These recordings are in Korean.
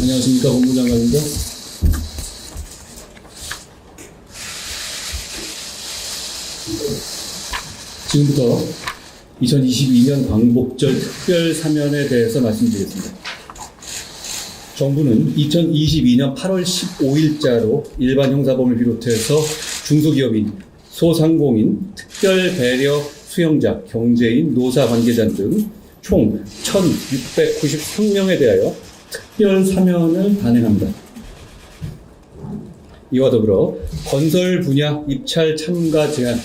안녕하십니까 본부장관입니다. 지금부터 2022년 광복절 특별 사면에 대해서 말씀드리겠습니다. 정부는 2022년 8월 15일자로 일반 형사범을 비롯해서 중소기업인, 소상공인, 특별 배려 수용자, 경제인, 노사 관계자 등 총 1,693명에 대하여 특별 사면을 단행합니다. 이와 더불어 건설 분야 입찰 참가 제한,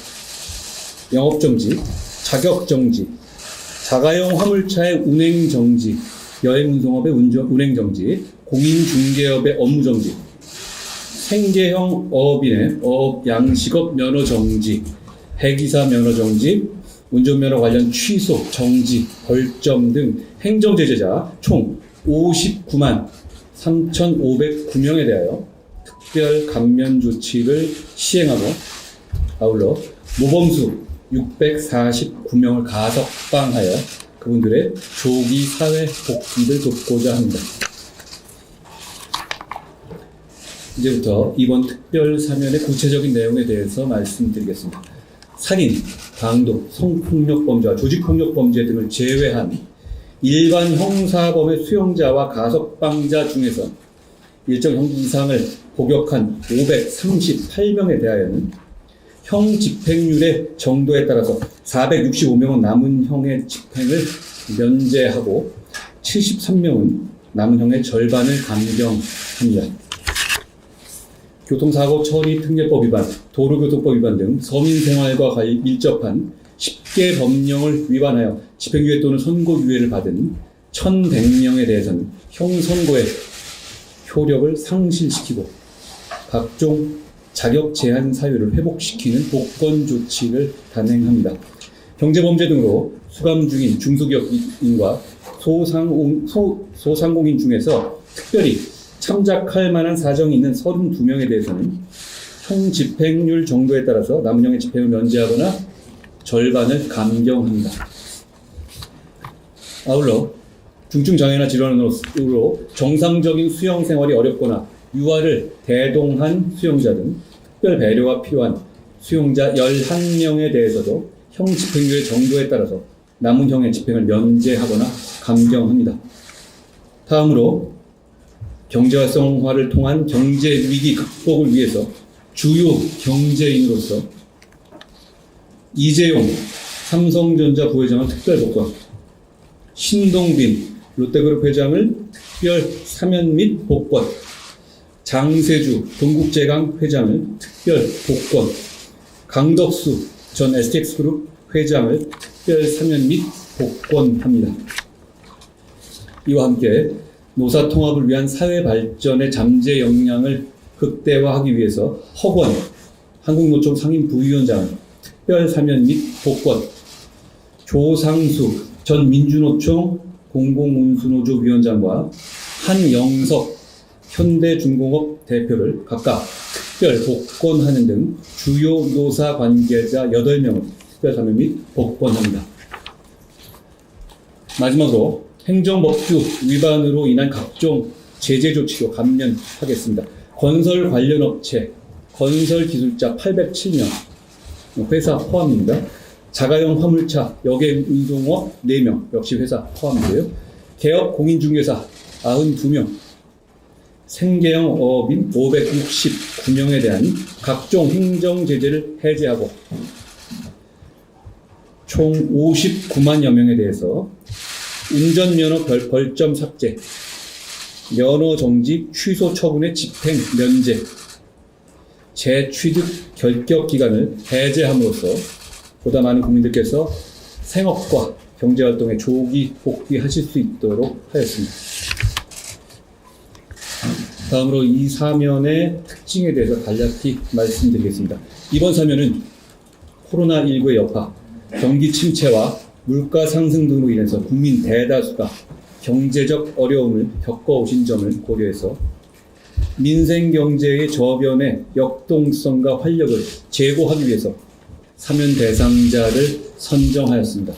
영업 정지, 자격 정지, 자가용 화물차의 운행 정지, 여행 운송업의 운전, 운행 정지, 공인 중개업의 업무 정지, 생계형 어업인의 어업 양식업 면허 정지, 해기사 면허 정지, 운전면허 관련 취소, 정지, 벌점 등 행정제재자 총 59만 3,509명에 대하여 특별 감면 조치를 시행하고 아울러 모범수 649명을 가석방하여 그분들의 조기 사회 복귀를 돕고자 합니다. 이제부터 이번 특별 사면의 구체적인 내용에 대해서 말씀드리겠습니다. 살인, 강도, 성폭력 범죄와 조직폭력 범죄 등을 제외한 일반 형사범의 수용자와 가석방자 중에서 일정 형기 이상을 복역한 538명에 대하여는 형 집행률의 정도에 따라서 465명은 남은 형의 집행을 면제하고 73명은 남은 형의 절반을 감경합니다. 교통사고 처리 특례법 위반, 도로교통법 위반 등 서민생활과 밀접한 10개 법령을 위반하여 집행유예 또는 선고유예를 받은 1,100명에 대해서는 형선고의 효력을 상실시키고 각종 자격 제한 사유를 회복시키는 복권 조치를 단행합니다. 경제범죄 등으로 수감 중인 중소기업인과 소상공, 소, 소상공인 중에서 특별히 참작할 만한 사정이 있는 32명에 대해서는 총 집행률 정도에 따라서 남은 형의 집행을 면제하거나 절반을 감경합니다. 아울러 중증 장애나 질환으로 정상적인 수영 생활이 어렵거나 유아를 대동한 수용자 등 특별 배려가 필요한 수용자 11명에 대해서도 형 집행률의 정도에 따라서 남은 형의 집행을 면제하거나 감경합니다. 다음으로 경제 활성화를 통한 경제 위기 극복을 위해서 주요 경제인으로서 이재용 삼성전자 부회장을 특별 복권, 신동빈 롯데그룹 회장을 특별 사면 및 복권, 장세주 동국제강 회장을 특별 복권, 강덕수 전 STX그룹 회장을 특별 사면 및 복권합니다. 이와 함께 노사 통합을 위한 사회 발전의 잠재 역량을 극대화하기 위해서 허권 한국노총 상임 부위원장을 특별 사면 및 복권, 조상수 전 민주노총 공공운수노조 위원장과 한영석 현대중공업 대표를 각각 특별 복권하는 등 주요 노사 관계자 8명을 특별 사면 및 복권합니다. 마지막으로 행정법규 위반으로 인한 각종 제재 조치도 감면하겠습니다. 건설 관련 업체, 건설 기술자 807명, 회사 포함입니다. 자가용 화물차, 여객 운송업 4명, 역시 회사 포함이고요. 개업 공인중개사 92명, 생계형 어업인 569명에 대한 각종 행정 제재를 해제하고 총 59만여 명에 대해서 운전면허 벌, 벌점 삭제, 면허 정지 취소 처분의 집행 면제, 재취득 결격 기간을 해제함으로써 보다 많은 국민들께서 생업과 경제활동에 조기 복귀하실 수 있도록 하였습니다. 다음으로 이 사면의 특징에 대해서 간략히 말씀드리겠습니다. 이번 사면은 코로나19의 여파, 경기 침체와 물가 상승 등으로 인해서 국민 대다수가 경제적 어려움을 겪어오신 점을 고려해서 민생 경제의 저변의 역동성과 활력을 제고하기 위해서 사면 대상자를 선정하였습니다.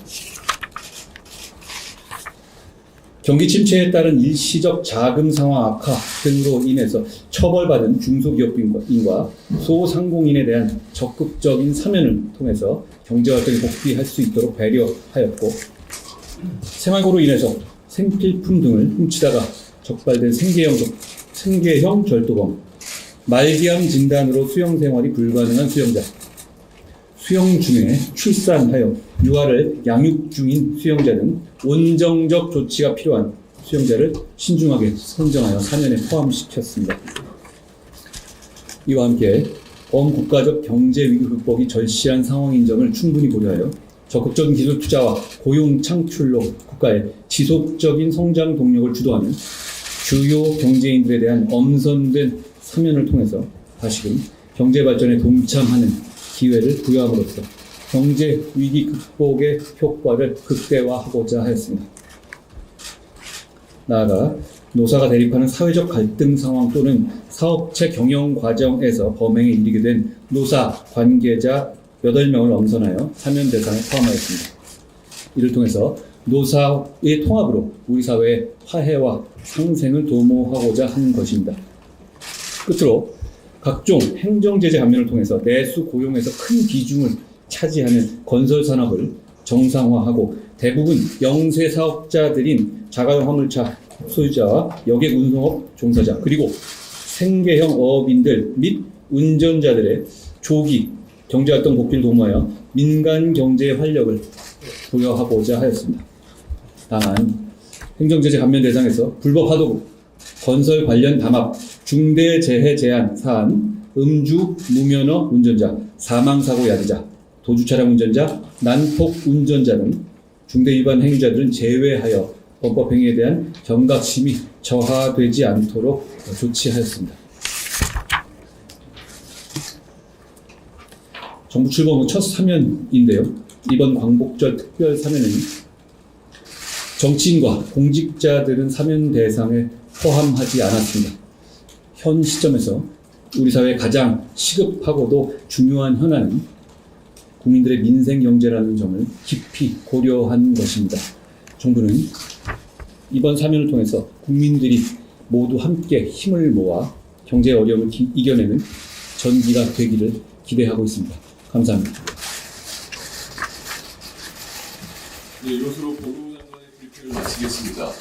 경기 침체에 따른 일시적 자금 상황 악화 등으로 인해서 처벌받은 중소기업인과 소상공인에 대한 적극적인 사면을 통해서 경제활동에 복귀할 수 있도록 배려하였고 생활고로 인해서 생필품 등을 훔치다가 적발된 생계형, 생계형 절도범, 말기암 진단으로 수영 생활이 불가능한 수영자, 수영 중에 출산하여 유아를 양육 중인 수영자 등 원정적 조치가 필요한 수영자를 신중하게 선정하여 사면에 포함시켰습니다. 이와 함께 범국가적 경제 위기 극복이 절실한 상황인 점을 충분히 고려하여 적극적인 기술 투자와 고용 창출로 국가의 지속적인 성장 동력을 주도하는 주요 경제인들에 대한 엄선된 사면을 통해서 다시금 경제 발전에 동참하는 기회를 부여함으로써 경제 위기 극복의 효과를 극대화하고자 하였습니다. 나아가 노사가 대립하는 사회적 갈등 상황 또는 사업체 경영 과정에서 범행에 이르게 된 노사 관계자 8명을 엄선하여 사면 대상에 포함하였습니다. 이를 통해서 노사의 통합으로 우리 사회의 화해와 상생을 도모하고자 하는 것입니다. 끝으로 각종 행정제재 감면을 통해서 내수 고용에서 큰 비중을 차지하는 건설 산업을 정상화하고 대부분 영세 사업자들인 자가용 화물차 소유자와 여객 운송업 종사자 그리고 생계형 어업인들 및 운전자들의 조기 경제활동 복귀를 도모하여 민간 경제의 활력을 부여하고자 하였습니다. 다만 행정제재 감면 대상에서 불법 하도급, 건설 관련 담합, 중대 재해 제한 사안, 음주 무면허 운전자, 사망사고 야기자, 도주차량 운전자, 난폭 운전자 등 중대 위반 행위자들은 제외하여 범법 행위에 대한 경각심이 저하되지 않도록 조치하였습니다. 정부 출범 후 첫 사면인데요. 이번 광복절 특별 사면은 정치인과 공직자들은 사면 대상에 포함하지 않았습니다. 현 시점에서 우리 사회의 가장 시급하고도 중요한 현안은 국민들의 민생 경제라는 점을 깊이 고려한 것입니다. 정부는 이번 사면을 통해서 국민들이 모두 함께 힘을 모아 경제 어려움을 기- 이겨내는 전기가 되기를 기대하고 있습니다. 감사합니다. 네, 이것으로 법무장관의 브리핑을 마치겠습니다.